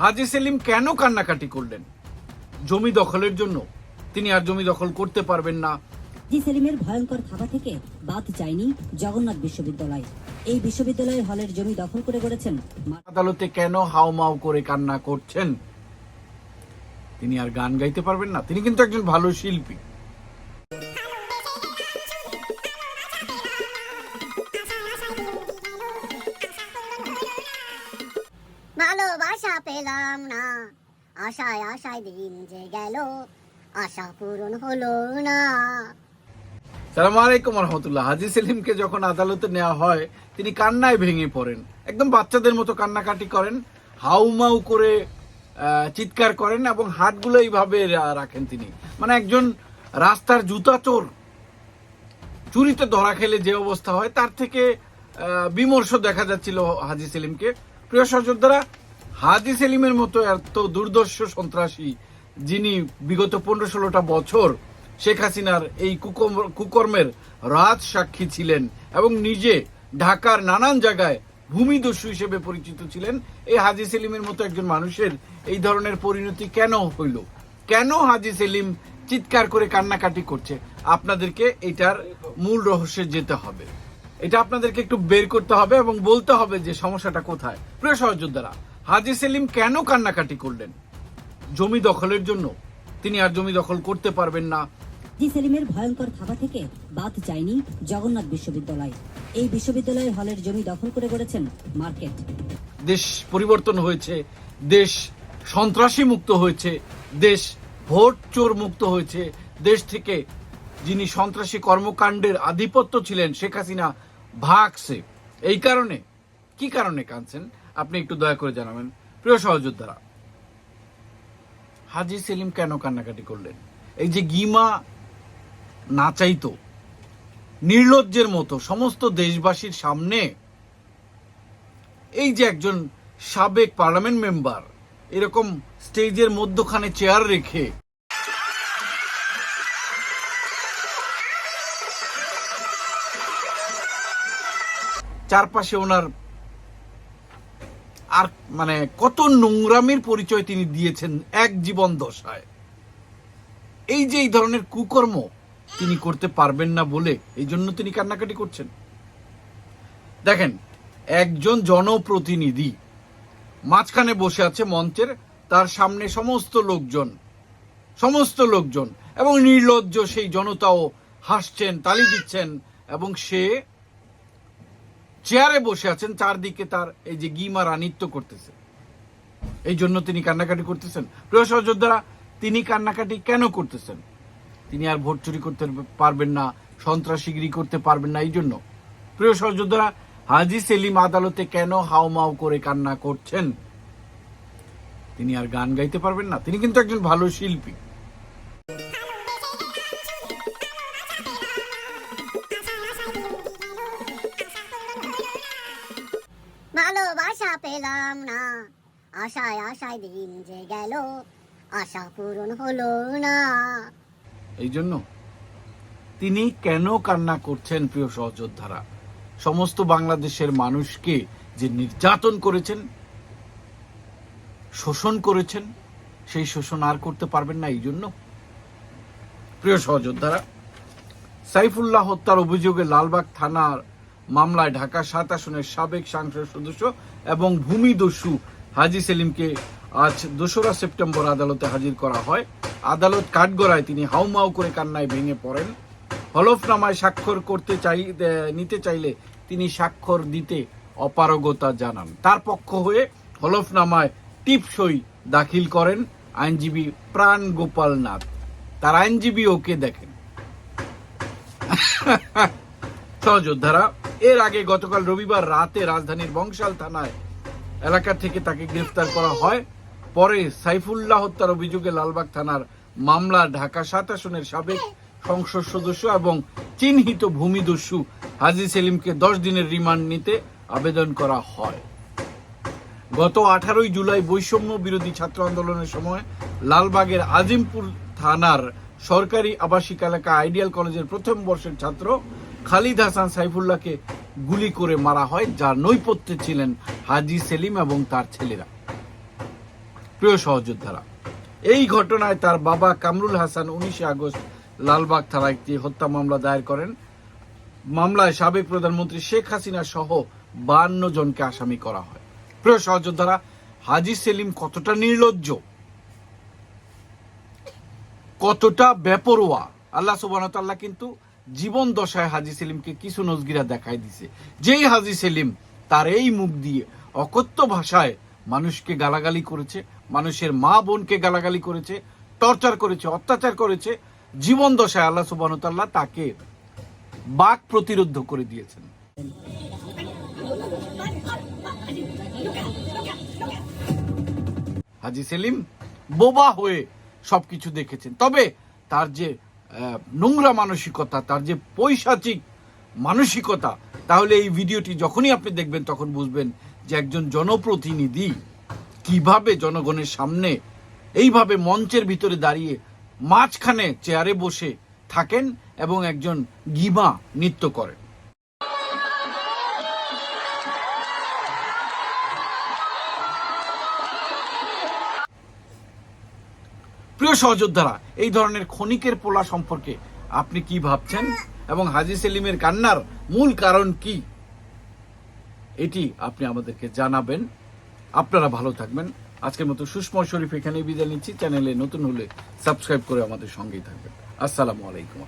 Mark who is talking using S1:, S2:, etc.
S1: হাজি সেলিম কেন কান্নাকাটি করলেন? জমি দখলের জন্য। তিনি আর জমি দখল করতে পারবেন না।
S2: জি সেলিমের ভয়ঙ্কর থাবা থেকে বাদ যায়নি জগন্নাথ বিশ্ববিদ্যালয়। এই বিশ্ববিদ্যালয়ের হলের জমি দখল করে গড়েছেন
S1: আদালতে কেন হাউমাউ করে কান্না করছেন? তিনি আর গান গাইতে পারবেন না। তিনি কিন্তু একজন ভালো শিল্পী।
S3: ভালোবাসা পেলাম না। আশায় আশায় দিন যে গেল, আশা পূরণ হলো না।
S1: সালাম আলাইকুম রহমতুল্লাহ। হাজি সেলিমকে যখন আদালতে নেওয়া হয়, তিনি কান্নায় ভেঙে পড়েন। একদম বাচ্চাদের মতো কান্নাকাটি করেন, হাউমাউ করে চিৎকার করেন এবং হাতগুলো এইভাবে রাখেন তিনি। মানে একজন রাস্তার জুতা চোর। চুরিতে ধরা খেলে যে অবস্থা হয়, তার থেকে বিমর্ষ দেখা যাচ্ছিল হাজি সেলিমকে। প্রিয় সহযোদ্ধারা, হাজি সেলিমের মতো এত দুর্দর্শ সন্ত্রাসী যিনি বিগত পনেরো ষোলোটা বছর শেখ হাসিনার এই কুকর্মের রাজ সাক্ষী ছিলেন এবং নিজে ঢাকার নানান জায়গায় ভূমিদস্যু হিসেবে পরিচিত ছিলেন, এই হাজি সেলিমের মতো একজন মানুষের এই ধরনের পরিণতি কেন হইল? কেন হাজি সেলিম চিৎকার করে কান্নাকাটি করছে? আপনাদেরকে এটার মূল রহস্যে যেতে হবে। এটা আপনাদেরকে একটু বের করতে হবে এবং বলতে হবে যে সমস্যাটা কোথায়। প্রিয় সহযোদ্ধারা হাজি সেলিম কেন কান্নাকাটি করলেন? জমি দখলের জন্য। তিনি আর জমি দখল করতে পারবেন না।
S2: জি সেলিমের ভয়ঙ্কর থাবা থেকে বাদ যায়নি জগন্নাথ বিশ্ববিদ্যালয়। এই বিশ্ববিদ্যালয়ের হলের জমি দখল করে গড়েছেন মার্কেট।
S1: দেশ পরিবর্তন হয়েছে দেশ সন্ত্রাসী মুক্ত হয়েছে দেশ ভোট চোর মুক্ত হয়েছে দেশ থেকে যিনি সন্ত্রাসী কর্মকাণ্ডের আধিপত্য ছিলেন শেখ হাসিনা ভাগছে। এই কারণে, কি কারণে কাঁদছেন? আপনি একটু দয়া করে জানাবেন। প্রিয় সহযোদ্ধারা, হাজি সেলিম কেন কান্নাকাটি করলেন? এই যে গিমা নাচাইতো নির্লজ্জের মতো সমস্ত দেশবাসীর সামনে, এই যে একজন সাবেক পার্লামেন্ট মেম্বার, এরকম স্টেজের মধ্যখানে চেয়ার রেখে চারপাশে ওনার আর মানে কত নোংরামির পরিচয় তিনি দিয়েছেন এক জীবন দশায়। এই যে এই ধরনের কুকর্ম তিনি করতে পারবেন না বলে, এই জন্য তিনি কান্নাকাটি করছেন। দেখেন, একজন জনপ্রতিনিধি মাঝখানে বসে আছে মঞ্চের, তার সামনে সমস্ত লোকজন সমস্ত লোকজন, এবং নির্লজ্জ সেই জনতাও হাসছেন, তালি দিচ্ছেন, এবং সে চেয়ারে বসে আছেন, চারদিকে তার এই যে গিমা রানিত্য করতেছে। এই জন্য তিনি কান্নাকাটি করতেছেন। প্রিয় সহযোদ্ধারা, তিনি কান্নাকাটি কেন করতেছেন? তিনি আর ভোট চুরি করতে পারবেন না, সন্ত্রাসীগিরি করতে পারবেন না, এই জন্য। প্রিয় সহযোদ্ধারা, হাজি সেলিম আদালতে কেন হাউমাউ করে কান্না করছেন? তিনি আর গান গাইতে পারবেন না। তিনি কিন্তু একজন ভালো শিল্পী।
S3: ভালোবাসা পেলাম না। আশায় আশায় দিন যে গেল, আশা পূরণ হলো না।
S1: এই জন্য তিনি কেন কান্না করছেন প্রিয় সহযোদ্ধারা? সমস্ত বাংলাদেশের মানুষকে যে নির্যাতন করেছেন, শোষণ করেছেন, সেই শোষণ আর করতে পারবেন না এই জন্য প্রিয় সহযোদ্ধারা, সাইফুল্লাহ হত্যার অভিযোগে লালবাগ থানার মামলায় ঢাকা সাত আসনের সাবেক সাংসদ সদস্য এবং ভূমিদস্যু হাজি সেলিমকে আজ দোসরা সেপ্টেম্বর আদালতে হাজির করা হয়। আদালত কাঠগড়ায় তিনি হাউমাউ করে কান্নায় ভেঙে পড়েন। হলফনামায় স্বাক্ষর করতে চাই নিতে চাইলে তিনি স্বাক্ষর দিতে অপারগতা জানান। তার পক্ষ হয়ে হলফনামায় টিপসই দাখিল করেন আইনজীবী প্রাণ গোপাল নাথ। তার আইনজীবী ওকে দেখেন? সহযোদ্ধারা এর আগে গতকাল রবিবার রাতে রাজধানীর বংশাল থানায় এলাকা থেকে তাকে গ্রেফতার করা হয়। পরে সাইফুল্লাহ হত্যার অভিযোগে লালবাগ থানার মামলা ঢাকা সাত আসনের সাবেক সংসদ সদস্য এবং চিহ্নিত ভূমিদস্যু হাজি সেলিমকে দশ দিনের রিমান্ড নিতে আবেদন করা হয়। গত আঠারোই জুলাই বৈষম্য বিরোধী ছাত্র আন্দোলনের সময় লালবাগের আজিমপুর থানার সরকারি আবাসিক এলাকা আইডিয়াল কলেজের প্রথম বর্ষের ছাত্র খালিদ হাসান সাইফুল্লাহকে গুলি করে মারা হয়, যার নৈপথ্যে ছিলেন হাজি সেলিম এবং তার ছেলেরা। প্রিয় সহযোদ্ধারা, এই ঘটনায় তার বাবা কামরুল হাসান উনিশে আগস্ট লালবাগ থানায় একটি হত্যা মামলা দায়ের করেন। মামলায় সাবেক প্রধানমন্ত্রী শেখ হাসিনা সহ বান্ন জনকে আসামি করা হয়। প্রিয় সহযোদ্ধারা, হাজি সেলিম কতটা নির্লজ্জ? কতটা বেপরোয়া? আল্লাহ সুবাহতাল্লাহ কিন্তু জীবন দশায় হাজি সেলিমকে কিছু নজগিরা দেখাই দিছে। যেই হাজি সেলিম তার এই মুখ দিয়ে অকথ্য ভাষায় মানুষকে গালাগালি করেছে, মানুষের মা বোনকে গালাগালি করেছে, টর্চার করেছে, অত্যাচার করেছে, জীবন দশায় আল্লাহ সুবাহতাল্লাহ তাকে বাক প্রতিরোধ করে দিয়েছেন। হাজি সেলিম বোবা হয়ে সবকিছু দেখেছেন। তবে তার যে নোংরা মানসিকতা, তার যে পৈশাচিক মানসিকতা, তাহলে এই ভিডিওটি যখনই আপনি দেখবেন, তখন বুঝবেন যে একজন জনপ্রতিনিধি কীভাবে জনগণের সামনে এইভাবে মঞ্চের ভিতরে দাঁড়িয়ে মাঝখানে চেয়ারে বসে থাকেন এবং একজন গিমা নৃত্য করেন। প্রিয় সহযোদ্ধারা, এই ধরনের ক্ষণিকের পোলা সম্পর্কে আপনি কি ভাবছেন? এবং হাজি সেলিমের কান্নার মূল কারণ কি? এটি আপনি আমাদেরকে জানাবেন। আপনারা ভালো থাকবেন। আজকের মতো সুষমা শরীফ এখানে বিদায় নিচ্ছি। চ্যানেলে নতুন হলে সাবস্ক্রাইব করে আমাদের সঙ্গেই থাকবেন। আসসালামু আলাইকুম